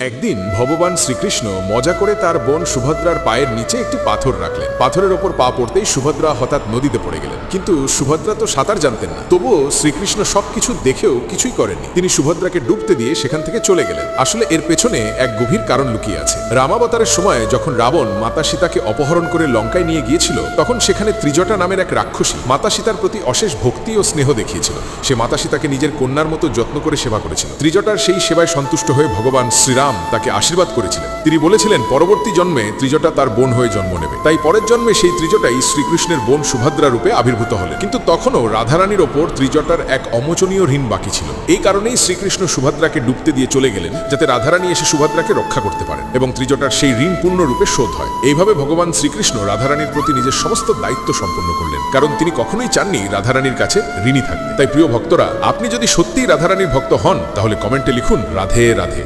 একদিন ভগবান শ্রীকৃষ্ণ মজা করে তার বোন সুভদ্রার পায়ের নিচে একটি পাথর রাখলেন। পাথরের ওপর পা পড়তেই সুভদ্রা হঠাৎ নদীতে পড়ে গেলেন। কিন্তু সুভদ্রা তো সাঁতার জানতেন না। তবুও শ্রীকৃষ্ণ সবকিছু দেখেও কিছুই করেননি। তিনি সুভদ্রাকে ডুবতে দিয়ে সেখান থেকে চলে গেলেন। আসলে এর পেছনে এক গভীর কারণ লুকিয়ে আছে। রামাবতারের সময় যখন রাবণ মাতা সীতাকে অপহরণ করে লঙ্কায় নিয়ে গিয়েছিল, তখন সেখানে ত্রিজটা নামের এক রাক্ষসী মাতা সীতার প্রতি অশেষ ভক্তি ও স্নেহ দেখিয়েছিল। সে মাতা সীতাকে নিজের কন্যার মতো যত্ন করে সেবা করেছিল। ত্রিজটার সেই সেবায় সন্তুষ্ট হয়ে ভগবান শ্রীরাম তাকে আশীর্বাদ করেছিলেন। তিনি বলেছিলেন, পরবর্তী জন্মে ত্রিজটা তার বোন হয়ে জন্ম নেবে। তাই পরের জন্মে সেই ত্রিজটাই শ্রীকৃষ্ণের বোন সুভদ্রা রূপে আবির্ভূত হলেন। কিন্তু তখনও রাধারানীর ওপর ত্রিজটার এক অমোচনীয় ঋণ বাকি ছিল। এই কারণেই শ্রীকৃষ্ণ সুভদ্রাকে ডুবতে দিয়ে চলে গেলেন, যাতে রাধারানী এসে সুভদ্রাকে রক্ষা করতে পারেন এবং ত্রিজটার সেই ঋণ পূর্ণরূপে শোধ হয়। এইভাবে ভগবান শ্রীকৃষ্ণ রাধারানীর প্রতি নিজের সমস্ত দায়িত্ব সম্পন্ন করলেন, কারণ তিনি কখনোই চাননি রাধারানীর কাছে ঋণী থাকতে। তাই প্রিয় ভক্তরা, আপনি যদি সত্যিই রাধারানীর ভক্ত হন, তাহলে কমেন্টে লিখুন, রাধে রাধে।